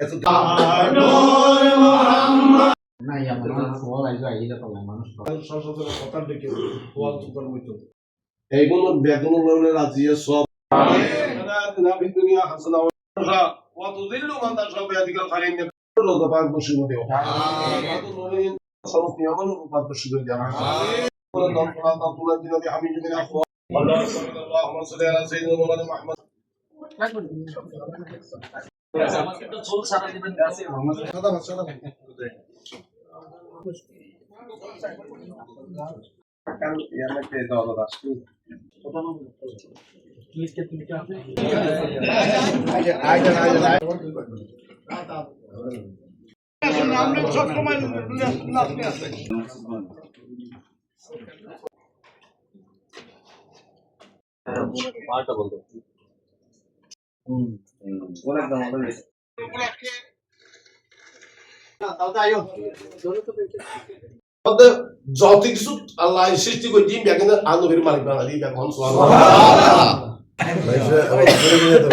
এত নাই আমার ফল আইলো আইলে তো মানুষ সশস্ত্র কথা ডেকে ওয়াল সুপার মইতো এইগুলো বেগুন লড়লে রাজি সব নাবি দুনিয়া হাসনা وتضل من تشاء بيدك الخير انك كل ضباب مشي وديو خلاص يوم ضباب مشي وديو ولا تنقل تنقل الدين بحميد من اخوة اللهم صل على سيدنا সবসময় আছে পাটা বলতে যত কিছু আল্লাহ সৃষ্টি করে দিন বেগুন আনবির মালিক সোয়াল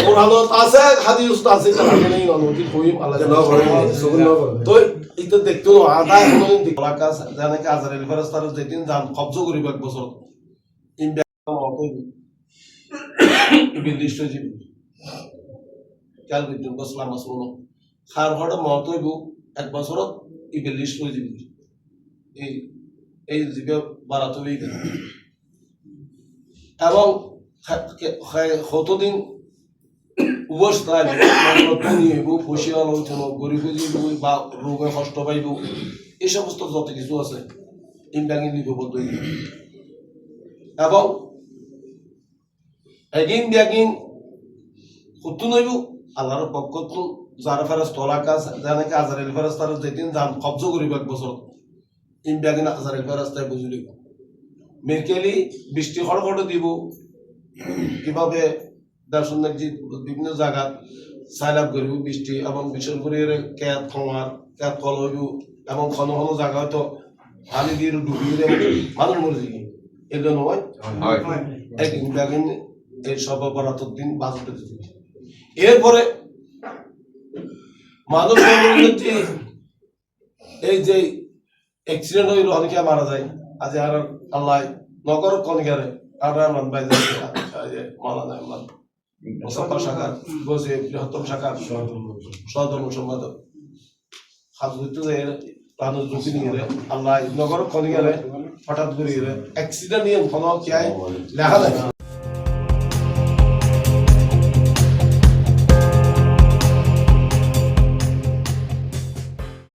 কোরআন আছে হাদিস আছে অনুমতি কইম আল্লাহ তো এটা দেখতো আদা কোনদিন কাজ জানে কি আজারেল ফেরেস্তার যেদিন যান কবজ করিব এক বছর। ইন বিদিষ্ট জীবন। এক বছরত ইবেলিশ হয়ে যাবি। এই এই জীবে বাড়াতে গেল। এবং কতদিন গরিব বা রোগে কষ্ট পাইব। এই সমস্ত যত কিছু আছে ইমব্যাঙ্গি বিপদ এবং এগিন ব্যাগিন কত নইব আল্লাহর পক্ষ যারা ফেরাস তলা কাজ জানে কি আজারেল ফেরাস তার যেদিন যান কবজ করিব এক বছর। ইন ব্যাগিন আজারেল ফেরাস তাই বুঝলি মেরকেলি বৃষ্টি খড়খড় দিব। কীভাবে দর্শন বিভিন্ন জায়গা সাইলাপ করিব বৃষ্টি এবং বিশেষ করে ক্যাত খমার ক্যাত কল হইব এবং ঘন ঘন জায়গা হয়তো পানি দিয়ে ডুবিয়ে মানুষ মরে যাবে এগুলো নয় এই সব বরাতর দিন বাজেটে দিতে। এরপরে মানুষ যে এই যে অ্যাক্সিডেন্ট অনেকে মারা যায়। আজ আর আল্লাহ নগর আর নাই মান মুসাফা শাখার বসে বৃহত্তম সদর সম্পাদক। হাত যায় মানুষ ঢুকি নিয়ে আল্লাহ নগর হঠাৎ করে অ্যাক্সিডেন্ট নিয়ে কি লেখা যায়